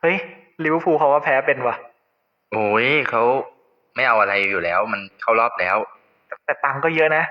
เฮ้ยลิเวอร์พูลเขาว่าแพ้เป็นวะโอ้ยเขาไม่เอาอะไรอยู่แล้ว มันเข้ารอบแล้ว แต่แต่ตังค์ก็เยอะนะ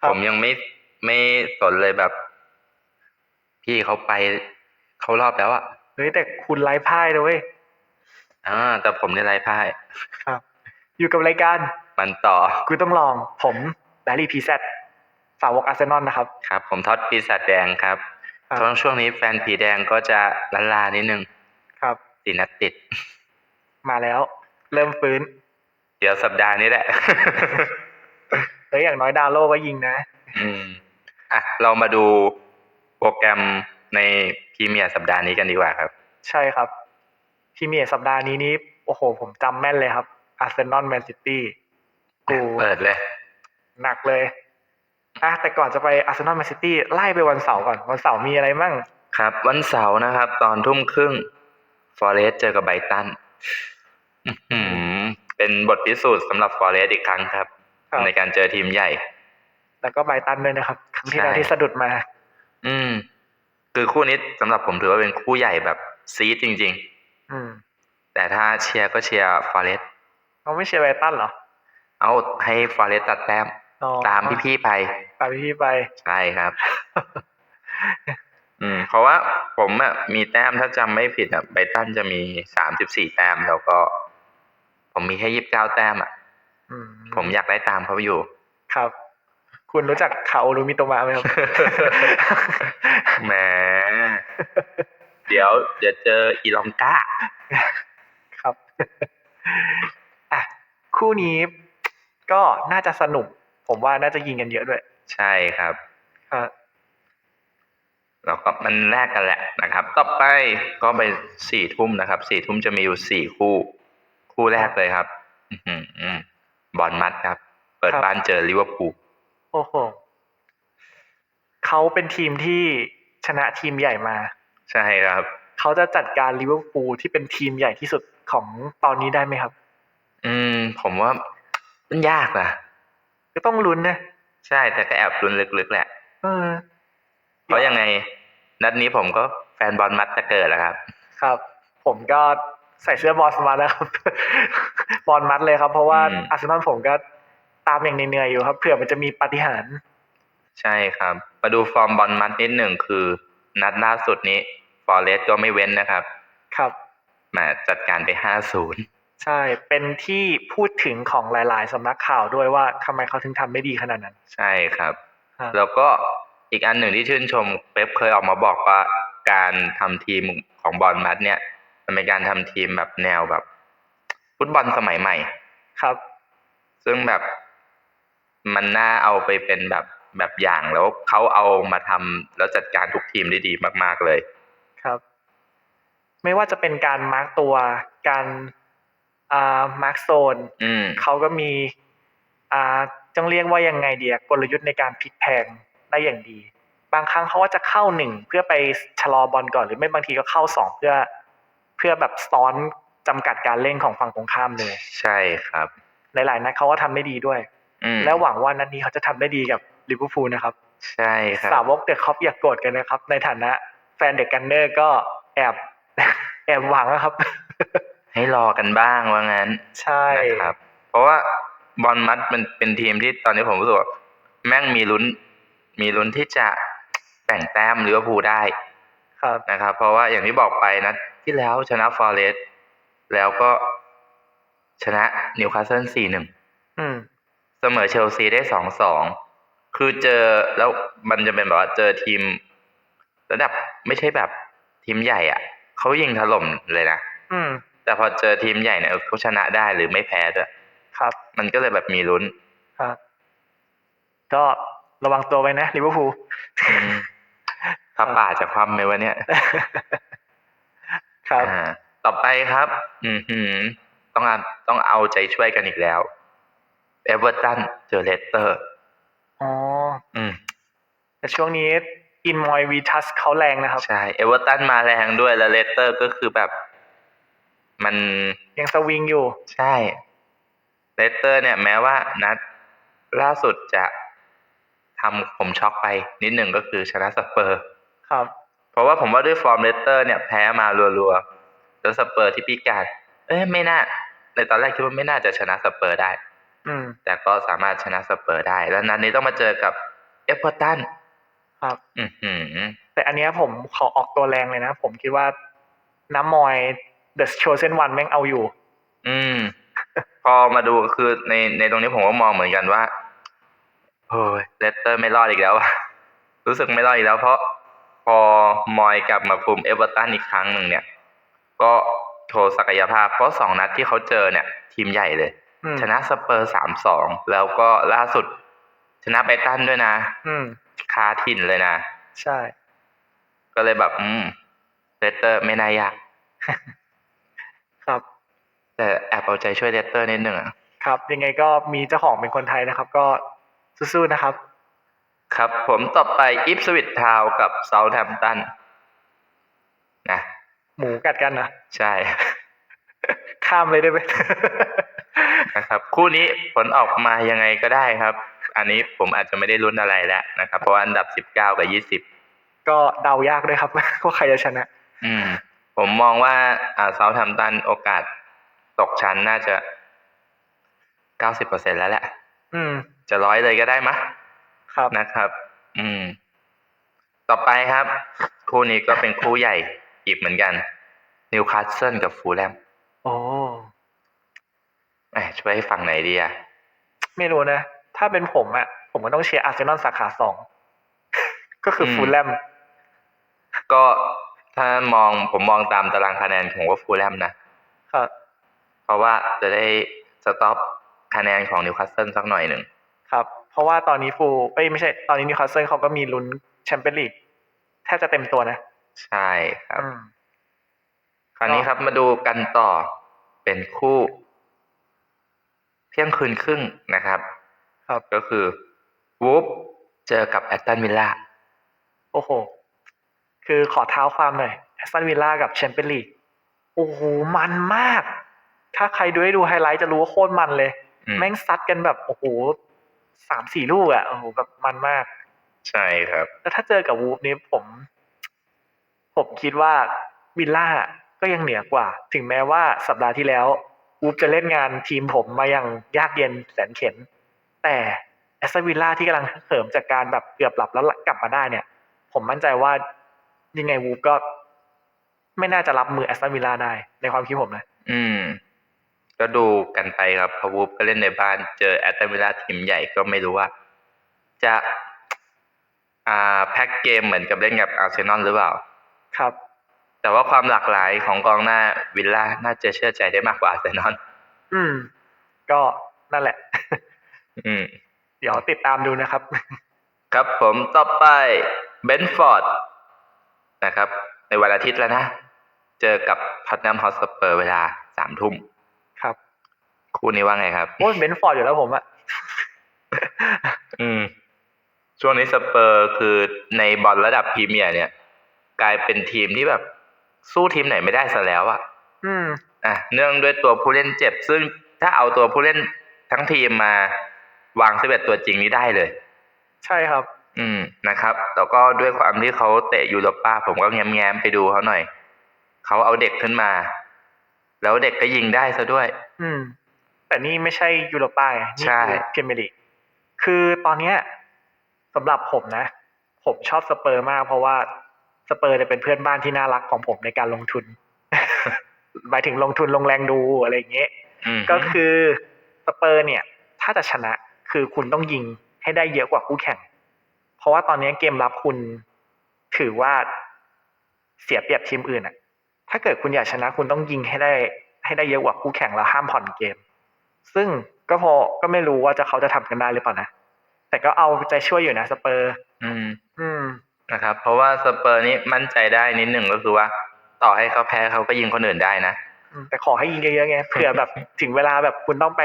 ครับผมยังไม่ไม่สนเลยแบบ พี่เขาไปเข้ารอบแล้วอะเฮ้ยแต่คุณไร้พ่ายนะเว้ยอ่าแต่ผมได้ไล่พ่ายครับ อยู่กับรายการมันต่อกูต้องลอง ผมแบรี่พีเซตสาวกอาร์เซนอลนะครับ ครับ ผมท็อดปีศาจแดงครับครับ ช่วงช่วงนี้แฟนผีแดงก็จะลันลานิดนึง ครับสีนัดติด มาแล้ว เริ่มฟื้น เดี๋ยวสัปดาห์นี้แหละเฮ้ยอย่างน้อยดาวโลก็ยิงนะ อืมอะ เรามาดูโปรแกรมในพรีเมียร์สัปดาห์นี้กันดีกว่าครับ ใช่ครับพรีเมียร์สัปดาห์นี้นี้ โอ้โห ผมจำแม่นเลยครับอาร์เซนอลแมนซิตี้กูเปิดเลย หนักเลย อะแต่ก่อนจะไปอาร์เซนอลแมนซิตี้ไล่ไปวันเสาร์ก่อน วันเสาร์มีอะไรมั่งครับ วันเสาร์นะครับ ตอนทุ่มครึ่งฟอเรสเจอกับไบรตันอื้อหือเป็นบทพิสูจน์สำหรับฟอเรสอีกครั้งครับครับ ในการเจอทีมใหญ่ แล้วก็ไบรตันด้วยนะครับครั้งที่ใช่แล้วที่สะดุดมา อืม คือคู่นี้สำหรับผมถือว่าเป็นคู่ใหญ่แบบซีดจริงอืมๆแต่ถ้าเชียร์ก็เชียร์ฟอเรสเขาไม่เชียร์ไบรตันเหรอ เอาให้ฟอเรสตัดแต้มอ๋อตามพี่ๆไป ตามพี่ๆไปใช่ครับ อืม เพราะว่าผมอะมีแต้มถ้าจำไม่ผิดอะไบรตันจะมีสามสิบสี่แต้มแล้วก็ ผมมีแค่ยี่สิบเก้าแต้มอะอืมผมอยากได้ตามเขาอยู่ ครับ คุณรู้จักคาโอรุมิโตมะไหมครับแหมเดี๋ยวเดี๋ยวเจออีลองก้า ครับอะคู่นี้ก็น่าจะสนุก ผมว่าน่าจะยิงกันเยอะด้วย ใช่ครับอ่าแล้วก็มันแลกกันแหละนะครับ ต่อไปก็ไปสี่ทุ่มนะครับสี่ทุ่มจะมีอยู่สี่คู่ คู่แรกเลยครับอื้อหือบอลมัดครับ เปิดบ้านเจอลิเวอร์พูลโอ้โหเขาเป็นทีมที่ชนะทีมใหญ่มา ใช่ครับ เขาจะจัดการลิเวอร์พูลที่เป็นทีมใหญ่ที่สุดของตอนนี้ได้ไหมครับ อืม ผมว่ามันยากนะก็ต้องลุ้นนะ ใช่แต่ก็แอบรุนลึกๆแหละเออเพราะยังไง นัดนี้ผมก็แฟนบอลมัดตะเกิดแล้วครับ ครับ ผมก็ใส่เสื้อบอลสมาร์นะครับ บอลมัดเลยครับ เพราะว่าอืมอาร์เซนอลผมก็ตามอย่างเหนื่อยๆอยู่ครับเผื่อมันจะมีปาฏิหาริย์ใช่ครับ มาดูฟอร์มบอลมัดนิดหนึ่งคือ นัดล่าสุดนี้ฟอเรสก็ไม่เว้นนะครับ ครับ มาจัดการไปห้าศูนย์ ใช่ เป็นที่พูดถึงของหลาย ๆสำนักข่าวด้วยว่าทำไมเขาถึงทำไม่ดีขนาดนั้น ใช่ครับครับแล้วก็อีกอันหนึ่งที่ชื่นชมเป๊ปเคยออกมาบอกว่าการทำทีมของบอลมัดเนี่ยมันเป็นการทำทีมแบบแนวแบบ ฟุตบอลสมัยใหม่ ครับ ซึ่งแบบมันน่าเอาไปเป็นแบบแบบอย่างแล้วเขาเอามาทำแล้วจัดการทุกทีมได้ดีมาก ๆเลย ครับ ไม่ว่าจะเป็นการมาร์กตัว การ อ่ามาร์กโซนอืม เขาก็มี อ่าจงเรียกว่ายังไงเดียกลยุทธ์ในการพลิกแพลงได้อย่างดี บางครั้งเขาก็จะเข้าหนึ่งเพื่อไปชะลอบอลก่อนหรือไม่บางทีก็เข้าสองเพื่อ เพื่อแบบซ้อนจำกัดการเล่นของฝั่งตรงข้ามเลย ใช่ครับ หลายๆนัดเขาก็ทำได้ดีด้วย อืมและหวังว่านัดนี้เขาจะทำได้ดีกับลิเวอร์พูลนะครับ ใช่ครับ สาวกเดอะคอปอย่ากโกรธกันนะครับ ในฐานะแฟนเดอะกันเนอร์ก็แอบ แอบหวังนะครับ ให้รอกันบ้างว่างั้นใช่นะครับ เพราะว่าบอลมัดมันเป็นทีมที่ตอนนี้ผมรู้สึกว่าแม่งมีลุ้น มีลุ้นที่จะแบ่งแต้มลิเวอร์พูลได้ครับนะครับ เพราะว่าอย่างที่บอกไปนะที่แล้วชนะฟอเรสต์แล้วก็ชนะนิวคาสเซิลสี่หนึ่งอืมเสมอเชลซีได้สองสองคือเจอแล้วมันจะเป็นแบบว่าเจอทีม ระดับไม่ใช่แบบทีมใหญ่อะเขายิงถล่มเลยนะอืม แต่พอเจอทีมใหญ่เนี่ยเขาชนะได้หรือไม่แพ้ด้วยครับ มันก็เลยแบบมีลุ้นครับ ก็ระวังตัวไว้นะลิเวอร์พูลอืมถ้าป่าจะคว่ำไหมวะเนี่ย ครับอ่าต่อไปครับ อืมหืมต้องเอาต้องเอาใจช่วยกันอีกแล้วเอเวอร์ตันเจอเลสเตอร์อ๋ออืมแต่ช่วงนี้อินมอยวีทัสเขาแรงนะครับ ใช่ เอเวอร์ตันมาแรงด้วยแล้วเลสเตอร์ก็คือแบบ มันยังสวิงอยู่ ใช่เลสเตอร์ เนี่ยแม้ว่านัดล่าสุดจะทำผมช็อกไปนิดหนึ่งก็คือชนะสเปอร์ ครับ เพราะว่าผมว่าด้วยฟอร์มเลสเตอร์ เนี่ยแพ้มารัวๆแล้วสเปอร์ที่พิการ เอ้ยไม่น่าในตอนแรกคิดว่าไม่น่าจะชนะสเปอร์ได้ อืม แต่ก็สามารถชนะสเปอร์ได้ แล้วนัดนี้ต้องมาเจอกับเอเวอร์ตันครับอือหือแต่อันเนี้ยผมขอออกตัวแรงเลยนะ ผมคิดว่าน้ำมอย The Chosen One แม่งเอาอยู่ อืม พอมาดูคือในในตรงนี้ผมก็มองเหมือนกันว่าเฮ้ยเลสเตอร์ไม่รอดอีกแล้วอะรู้สึกไม่รอดอีกแล้ว เพราะพอมอยกลับมาคุมเอเวอร์ตันอีกครั้งหนึ่งเนี่ย ก็โชว์ศักยภาพ เพราะสองนัดที่เขาเจอเนี่ย ทีมใหญ่เลยอืมชนะสเปอร์สามสองแล้วก็ล่าสุด ชนะไบรตันด้วยนะ อืมคาถิ่นเลยนะ ใช่ ก็เลยแบบ อืมเลสเตอร์ไม่น่ายากครับ แต่แอบเอาใจช่วยเลสเตอร์นิดนึงอะครับยังไงก็มีเจ้าของเป็นคนไทยนะครับ ก็สู้ๆนะครับ ครับผมต่อไปอิฟสวิตทาวกับเซาท์แฮมป์ตันนะหมูกัดกันนะใช่ ข้ามเลยได้ไหมนะครับ คู่นี้ผลออกมายังไงก็ได้ครับ อันนี้ผมอาจจะไม่ได้ลุ้นอะไรแล้วนะครับ เพราะว่าอันดับสิบเก้ากับยี่สิบก็เดายากด้วยครับว่าใครจะชนะ อืม ผมมองว่าอ่าเซาท์แฮมป์ตันโอกาส ตกชั้นน่าจะเก้าสิบเปอร์เซ็นแล้วแหละ อืม จะร้อยเลยก็ได้มะ ครับนะครับ อืม ต่อไปครับ คู่นี้ก็เป็นคู่ใหญ่อีกเหมือนกัน นิวคาสเซิลกับฟูลแลมโอ้แหมช่วยให้ฟังไหนอยดีอะไม่รู้นะ ถ้าเป็นผมอะผมก็ต้องเชียร์อาร์เซนอลสาขาสอง ก็คืออมฟูลแลม ก็ถ้ามองผมมองตามตารางคะแนนของว่าฟูลแลมนะครับ เพราะว่าจะได้สต็อปคะแนนของนิวคาสเซิลสักหน่อยหนึ่งครับ เพราะว่าตอนนี้ฟูเอ้ยไม่ใช่ตอนนี้นิวคาสเซิลเขาก็มีลุ้นแชมเปี้ยนลีกแทบจะเต็มตัวนะ ใช่ครับอืมคราวนี้ครับมาดูกันต่อเป็นคู่ เที่ยงคืนครึ่งนะครับ ครับก็คือวูฟเจอกับแอตตันวิลล่าโอ้โห คือขอเท้าความหน่อยแอสตันวิลล่ากับแชมเปี้ยนลีก โอ้โห มันมาก ถ้าใครดูให้ดูไฮไลท์จะรู้ว่าโคตรมันเลยอืมแม่งซัดกันแบบโอ้โหสามสี่ลูกอะโอ้โหแบบมันมาก ใช่ครับ แล้วถ้าเจอกับวูฟนี้ผม ผมคิดว่าวิลล่าก็ยังเหนือกว่า ถึงแม้ว่าสัปดาห์ที่แล้ววูฟจะเล่นงานทีมผมมาอย่างยากเย็นแสนเข็น แต่แอสตันวิลล่าที่กำลังเหิมจากการแบบเกือบหลับแล้วกลับมาได้เนี่ย ผมมั่นใจว่ายังไงวูฟก็ ไม่น่าจะรับมือแอสตันวิลล่าได้ในความคิดผมนะอืม ก็ดูกันไปครับเพราะวูฟก็เล่นในบ้าน เจอแอตตันวิลล่าทีมใหญ่ก็ไม่รู้ว่า จะอ่าแพ็กเกมเหมือนกับเล่นกับอาร์เซนอลหรือเปล่า ครับ แต่ว่าความหลากหลายของกองหน้าวิลล่าน่าจะเชื่อใจได้มากกว่าอาร์เซนอลอืม ก็นั่นแหละ อืม เดี๋ยวติดตามดูนะครับ ครับผมต่อไปเบนฟอร์ดนะครับ ในวันอาทิตย์แล้วนะ เจอกับพัตแนมฮอสเปอร์เวลาสามทุ่มครับ คู่นี้ว่าไงครับโอ้ยเบนฟอร์ดอยู่แล้วผมอะอืม ช่วงนี้สเปอร์คือในบอลระดับพรีเมียร์เนี่ย กลายเป็นทีมที่แบบ สู้ทีมไหนไม่ได้ซะแล้วอะอืมอะเนื่องด้วยตัวผู้เล่นเจ็บ ซึ่งถ้าเอาตัวผู้เล่นทั้งทีมมาวางสิบเอ็ดตัวจริงนี้ได้เลย ใช่ครับ อืมนะครับแต่ก็ด้วยความที่เขาเตะยูโรป้าผมก็แง้มๆไปดูเขาหน่อย เขาเอาเด็กขึ้นมา แล้วเด็กก็ยิงได้ซะด้วย อืม แต่นี่ไม่ใช่ยูโรป้าไงนี่ใช่ คือพรีเมียร์ลีกคือตอนเนี้ยสำหรับผมนะ ผมชอบสเปอร์มาก เพราะว่าสเปอร์เนี่ยเป็นเพื่อนบ้านที่น่ารักของผมในการลงทุน หมายถึงลงทุนลงแรงดูอะไรอย่างเงี้ยอืมก็คือสเปอร์เนี่ย ถ้าจะชนะคือคุณต้องยิงให้ได้เยอะกว่าคู่แข่ง เพราะว่าตอนนี้เกมรับคุณถือว่าเสียเปรียบทีมอื่นอะถ้าเกิดคุณอยากชนะคุณต้องยิงให้ได้ ให้ได้เยอะกว่าคู่แข่งแล้วห้ามผ่อนเกม ซึ่งก็พอก็ไม่รู้ว่าจะเขาจะทำกันได้หรือเปล่านะ แต่ก็เอาใจช่วยอยู่นะสเปอร์ อืม อืมนะครับ เพราะว่าสเปอร์นี่มั่นใจได้นิดหนึ่งก็คือว่า ต่อให้เขาแพ้เขาก็ยิงคนอื่นได้นะอืมแต่ขอให้ยิงเยอะๆไงเผื่อแบบถึงเวลาแบบคุณต้องไป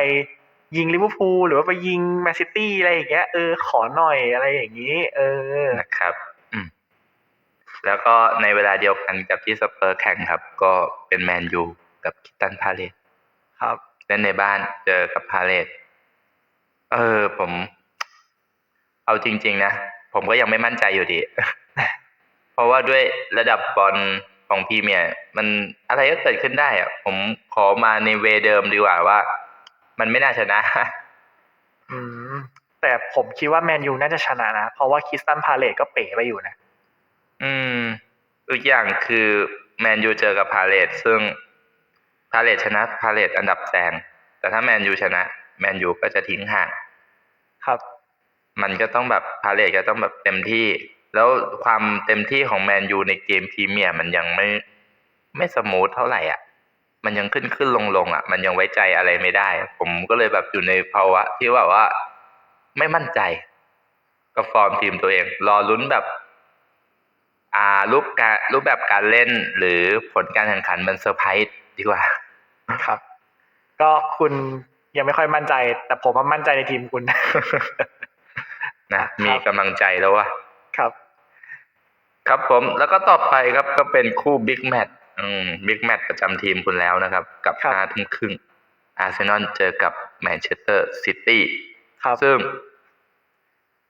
ยิงลิเวอร์พูลหรือว่าไปยิงแมนซิตี้อะไรอย่างเงี้ยเออขอหน่อยอะไรอย่างนี้ เออนะครับอืมแล้วก็ในเวลาเดียวกันกับที่สเปอร์แข่งครับ ก็เป็นแมนยูกับคิตตันพาเลตครับ เล่นในบ้านเจอกับพาเลตเออ ผม เอาจริง ๆ นะ ผมก็ยังไม่มั่นใจอยู่ดี เพราะว่าด้วยระดับบอลของพรีเมียร์มันอะไรก็เกิดขึ้นได้อะผมขอมาในเวเดิมดีกว่าว่า มันไม่น่าชนะ อืม แต่ผมคิดว่าแมนยูน่าจะชนะนะ เพราะว่าคริสตันพาเลตก็เป๋ไปอยู่นะ อืมอีกอย่างคือแมนยูเจอกับพาเลตซึ่ง พาเลตชนะพาเลตอันดับแซงแต่ถ้าแมนยูชนะ แมนยูก็จะทิ้งห่าง ครับ มันก็ต้องแบบพาเลตก็ต้องแบบเต็มที่ แล้วความเต็มที่ของแมนยูในเกมพรีเมียร์มันยังไม่ไม่สมูทเท่าไหร่อะ มันยังขึ้นขึ้นลงลงอะ มันยังไว้ใจอะไรไม่ได้ ผมก็เลยแบบอยู่ในภาวะที่แบบว่า ไม่มั่นใจกับฟอร์มทีมตัวเอง รอลุ้นแบบ อ่ารูปการรูปแบบการเล่นหรือผลการแข่งขันมันเซอร์ไพรส์ ดีกว่า ครับ ก็คุณยังไม่ค่อยมั่นใจ แต่ผมว่ามั่นใจในทีมคุณนะมีกำลังใจแล้วว่ะครับ ครับผมแล้วก็ต่อไปครับก็เป็นคู่บิ๊กแมตช์อืมบิ๊กแมตช์ประจำทีมคุณแล้วนะครับกับครับห้าทุ่มครึ่งอาร์เซนอลเจอกับแมนเชสเตอร์ซิตี้ครับซึ่ง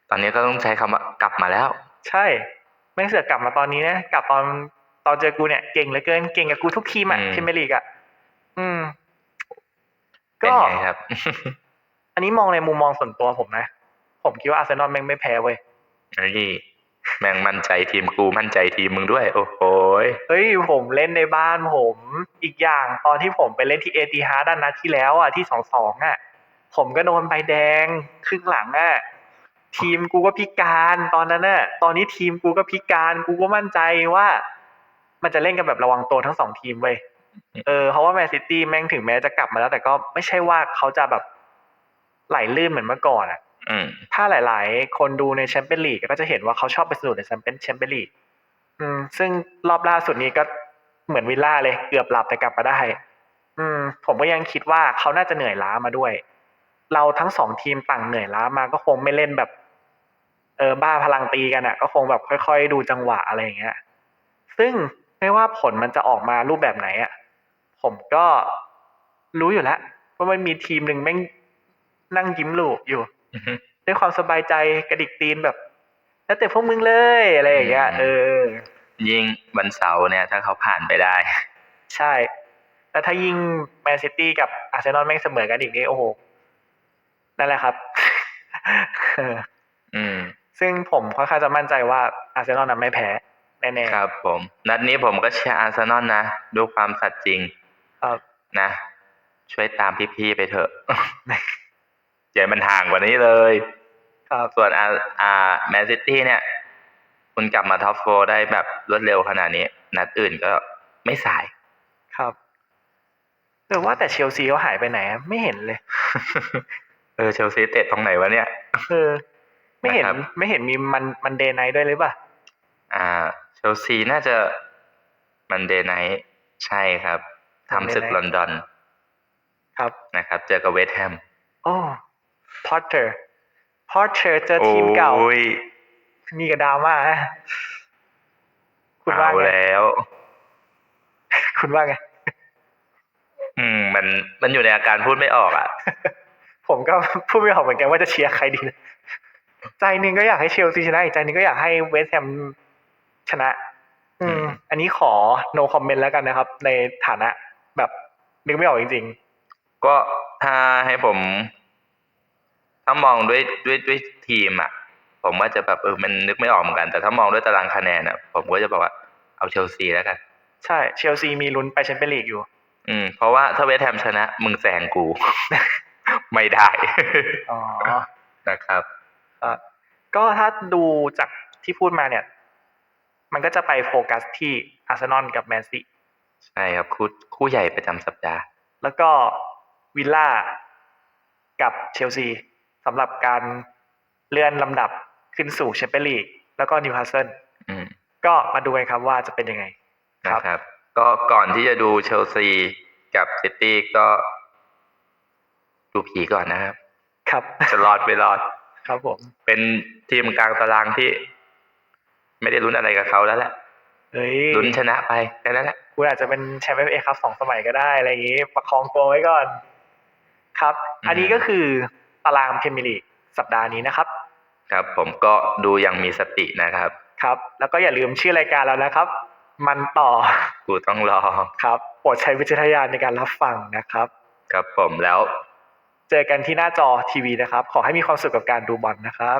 ตอนนี้ก็ต้องใช้คำว่ากลับมาแล้ว ใช่แม่งเสือกกลับมาตอนนี้นะ กลับตอน ตอนเจอกูเนี่ยเก่งเหลือเกินเก่งกับกูทุกทีมอะอืมพรีเมียร์ลีกอะอืมเป็นก็ไงครับ อันนี้มองในมุมมองส่วนตัวผมนะ ผมคิดว่าอาร์เซนอลแม่งไม่แพ้เว้ยเฮ้ยแม่งมั่นใจทีมกูมั่นใจทีมมึงด้วย โอ้โหยเฮ้ยผมเล่นในบ้านผม อีกอย่างตอนที่ผมไปเล่นที่เอติฮาร์ดนัดที่แล้วอะที่สองสองอะ ผมก็โดนใบแดงครึ่งหลังอะทีมกูก็พิการตอนนั้นน่ะ ตอนนี้ทีมกูก็พิการกูก็มั่นใจว่า มันจะเล่นกันแบบระวังตัวทั้งสองทีมเว้ยเออเพราะว่าแมนซิตี้แม่งถึงแม้จะกลับมาแล้ว แต่ก็ไม่ใช่ว่าเขาจะแบบไหลลื่นเหมือนเมื่อก่อนอะอืมถ้าหลาย ๆ คนดูในแชมเปี้ยนลีกก็จะเห็นว่าเขาชอบไปสนุกในแชมเปี้ยนแชมเปี้ยนลีกอืมซึ่งรอบล่าสุดนี้ก็เหมือนวิลล่าเลย เกือบหลับแต่กลับมาได้ อืม ผมก็ยังคิดว่าเขาน่าจะเหนื่อยล้ามาด้วย เราทั้งสองทีมต่างเหนื่อยล้ามาก็คงไม่เล่นแบบ เออบ้าพลังตีกันอะ ก็คงแบบค่อย ๆ ดูจังหวะอะไรอย่างเงี้ย ซึ่ง ไม่ว่าผลมันจะออกมารูปแบบไหนอะ ผมก็รู้อยู่แล้วว่ามันมีทีมหนึ่งแม่งนั่งยิ้มลูกอยู่ด้วยความสบายใจกระดิกตีนแบบ แล้วแต่พวกมึงเลยอะไรอย่างเงี้ยอืมเออ ยิ่งวันเสาร์เนี่ย ถ้าเขาผ่านไปได้ ใช่ แล้วถ้ายิ่งแมนซิตี้กับอาร์เซนอลแม่งเสมอกันอีกนี่โอ้โห นั่นแหละครับเอออืม ซึ่งผมค่อนข้างจะมั่นใจว่าอาร์เซนอลน่ะไม่แพ้ แน่ครับ ผม นัดนี้ผมก็เชียร์อาร์เซนอลนะด้วยความสัตย์จริงๆครับนะ ช่วยตามพี่ๆไปเถอะอย่าให้มันห่างกว่านี้เลยครับส่วนอาอาแมนซิตี้เนี่ย คุณกลับมาท็อปโฟได้แบบรวดเร็วขนาดนี้ นัดอื่นก็ไม่สายครับแต่ว่าแต่เชลซีเขาหายไปไหนอะไม่เห็นเลย เออเชลซีเตะตรงไหนวะเนี่ย เออ ไม่เห็น นะครับ ไม่เห็นมีมันมันเดย์ไนท์ด้วยหรือเปล่า อ่าเชลซีน่าจะมันเดย์ไนท์ใช่ครับทำศึก Monday ลอนดอน ครับนะครับ เจอกับเวสต์แฮมโอ้พอตเตอร์พอตเตอร์เจอทีมเก่าโอ้ยมีกับดราม่าฮะคุณว่าเอาไงแล้ว คุณว่าไง อืม มันมันอยู่ในอาการพูดไม่ออกอะ ผมก็พูดไม่ออกเหมือนกันว่าจะเชียร์ใครดีนะใจหนึ่งก็อยากให้เชลซีชนะอีกใจหนึ่งก็อยากให้เวสต์แฮม ชนะ อือืมมอันนี้ขอ no comment แล้วกันนะครับ ในฐานะแบบนึกไม่ออกจริงก็ถ้าให้ผม ถ้ามองด้วยด้วยด้วยทีมอะ ผมว่าจะแบบเออมันนึกไม่ออกเหมือนกัน แต่ถ้ามองด้วยตารางคะแนนอะ ผมก็จะบอกว่าเอาเชลซีแล้วกันๆใช่เชลซีมีลุ้นไปแชมเปี้ยนลีกอยู่ อืม เพราะว่าถ้าเวสต์แฮมชนะ มึงแซงกู ไม่ได้ อ๋อ นะครับเอ่อก็ถ้าดูจากที่พูดมาเนี่ย มันก็จะไปโฟกัสที่อาร์เซนอลกับแมนซีใช่ครับคู่คู่ใหญ่ประจำสัปดาห์ แล้วก็วิลล่ากับเชลซีสำหรับการเลื่อนลำดับขึ้นสู่แชมเปี้ยนลีกแล้วก็นิวคาสเซิลอืมก็มาดูกันครับว่าจะเป็นยังไงครับนะครับ ก็ก่อนที่จะดูเชลซีกับซิตี้ก็ดูผีก่อนนะครับ ครับ จะรอดไม่รอด ครับผม เป็นทีมกลางตารางที่ ไม่ได้ลุ้นอะไรกับเขาแล้วแหละเฮ้ยลุ้นชนะไปแค่นั้นแหละคุณอาจจะเป็นแชมป์เอฟเอครับสองสมัยก็ได้อะไรอย่างนี้ ประคองตัวไว้ก่อน ครับ อันนี้ก็คือตารางเพมิลีกสัปดาห์นี้นะครับ ครับ ผมก็ดูอย่างมีสตินะครับ ครับ แล้วก็อย่าลืมชื่อรายการเรานะครับ มันต่อ กูต้องรอ ครับโปรดใช้วิจารณญาณในการรับฟังนะครับ ครับผมแล้ว เจอกันที่หน้าจอทีวีนะครับ ขอให้มีความสุขกับการดูบอลนะครับ